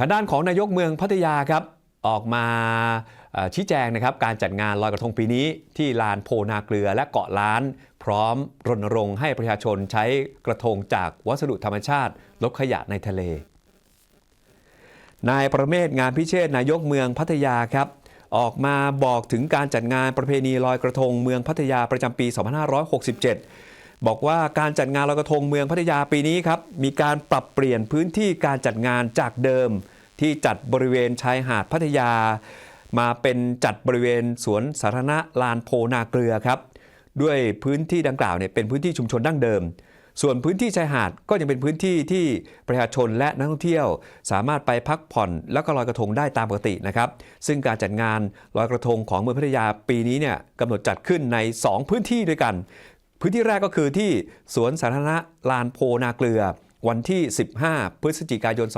ทางด้านของนายกเมืองพัทยาครับออกมาชี้แจงนะครับการจัดงานลอยกระทงปีนี้ที่ลานโพนาเกลือและเกาะล้าน พร้อมรณรงค์ให้ประชาชนใช้กระทงจากวัสดุธรรมชาติ ลดขยะในทะเล นายประเมศงานพิเชษนายกเมืองพัทยาครับออกมาบอกถึงการจัดงานประเพณีลอยกระทงเมืองพัทยาประจำปี 2567 บอกว่าการจัดงานลอยกระทงเมืองพัทยาปีนี้ครับมีการปรับเปลี่ยนพื้นที่การจัดงานจากเดิม ที่จัดบริเวณชายหาดพัทยา มาเป็นจัดบริเวณสวนสาธารณะลานโพนาเกลือครับด้วยพื้นที่ดังกล่าวเนี่ยเป็นพื้นที่ชุมชนดั้งเดิม ส่วนพื้นที่ชายหาดก็ยังเป็นพื้นที่ที่ประชาชนและนักท่องเที่ยว สามารถไปพักผ่อนแล้วก็ลอยกระทงได้ตามปกตินะครับซึ่งการจัดงานลอยกระทงของเมืองพัทยาปีนี้เนี่ยกำหนดจัดขึ้นใน 2 พื้นที่ด้วยกัน พื้นที่แรกก็คือที่สวนสาธารณะลานโพนาเกลือ วันที่ 15 พฤศจิกายน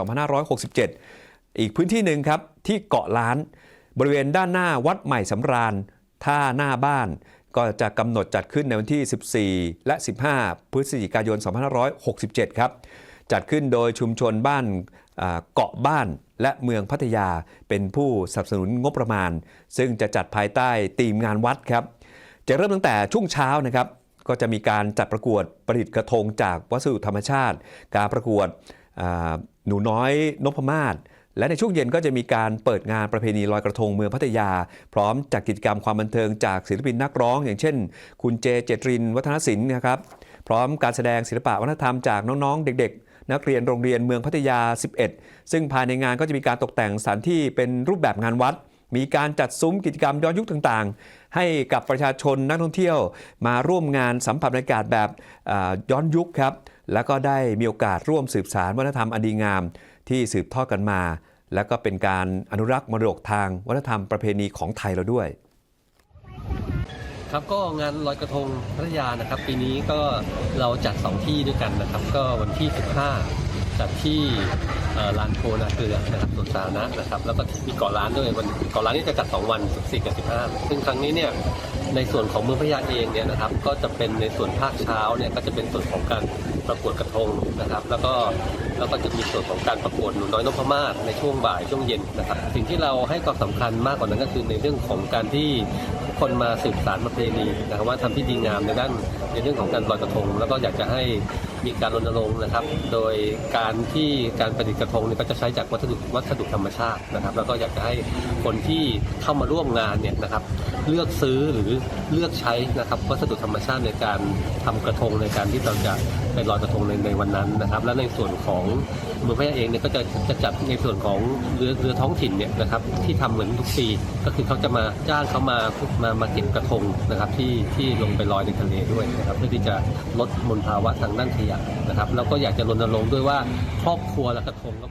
2567 อีกพื้นที่หนึ่งครับที่เกาะล้าน บริเวณด้านหน้าวัดใหม่สำราญท่าหน้าบ้าน ก็จะกำหนดจัดขึ้นในวันที่ 14 และ 15 พฤศจิกายน 2567 ครับ จัดขึ้นโดยชุมชนบ้านเกาะบ้านและเมืองพัทยาเป็นผู้สนับสนุนงบประมาณ ซึ่งจะจัดภายใต้ธีมงานวัดครับ จะเริ่มตั้งแต่ช่วงเช้านะครับ ก็จะมีการจัดประกวดประดิษฐ์กระทงจากวัสดุธรรมชาติ การประกวดหนูน้อยนพมาศและในช่วงเย็นก็จะมีการเปิดงานประเพณีลอยกระทงเมืองพัทยา พร้อมจัดกิจกรรมความบันเทิงจากศิลปินนักร้อง อย่างเช่น คุณเจเจตริน วัฒนศิลป์นะครับ พร้อมการแสดงศิลปะวัฒนธรรมจากน้องๆ เด็ก ๆ นักเรียนโรงเรียนเมืองพัทยา 11 ซึ่งภายในงานก็จะมีการตกแต่งสถานที่เป็นรูปแบบงานวัด มีการจัดซุ้มกิจกรรมย้อนยุคต่างๆ ให้กับประชาชนนักท่องเที่ยว มาร่วมงานสัมผัสบรรยากาศแบบย้อนยุคครับ แล้วก็ได้มีโอกาสร่วมสืบสารวัฒนธรรมอันดีงาม ที่สืบทอดกันมา แล้วก็เป็นการอนุรักษ์มรดกทางวัฒนธรรมประเพณีของไทยเราด้วยครับก็งานลอยกระทงพัทยานะครับ ปีนี้ก็เราจัด 2 ที่ด้วยกันนะครับ ก็วันที่ 15 จัดที่ลานโพนาเกลือนะครับสวนสาธารณะนะครับแล้วก็มีเกาะล้านด้วยวันเกาะล้านนี่จะจัด 2 วัน14กับ15 ซึ่งครั้งนี้เนี่ยในส่วนของเมืองพยาเองเนี่ยนะครับก็จะเป็นในส่วนภาคเช้าเนี่ยก็จะเป็นส่วนของการประกวดกระทงนะครับ แล้วก็แล้วก็จะมีส่วนของการประกวดหนูน้อยนพมาศในช่วงบ่ายช่วงเย็นนะครับ สิ่งที่เราให้ความสำคัญมากกว่านั้นก็คือในเรื่องของการที่คนมาสืบสารประเพณีนะครับว่าทำที่ดีงามในด้านในเรื่องของการลอยกระทง แล้วก็อยากจะให้ มีการรณรงค์นะครับ โดยการที่การประดิษฐ์กระทงเนี่ยก็จะใช้จากวัสดุวัสดุธรรมชาตินะครับ แล้วก็อยากจะให้คนที่เข้ามาร่วมงานเนี่ยนะครับ เลือกซื้อหรือเลือกใช้นะครับวัสดุธรรมชาติในการทำกระทงในการที่เราจะไปลอยกระทงในในวันนั้นนะครับ และในส่วนของเมืองพัทยาเองเนี่ยก็จะจะจัดในส่วนของเรือเรือท้องถิ่นเนี่ยนะครับที่ทำเหมือนทุกปีก็คือเขาจะมาจ้างเขามามามาเก็บกระทงนะครับที่ที่ลงไปลอยในทะเลด้วยนะครับเพื่อที่จะลดมลภาวะทางด้านขยะนะครับแล้วก็อยากจะรณรงค์ด้วยว่าครอบครัวและกระทงก็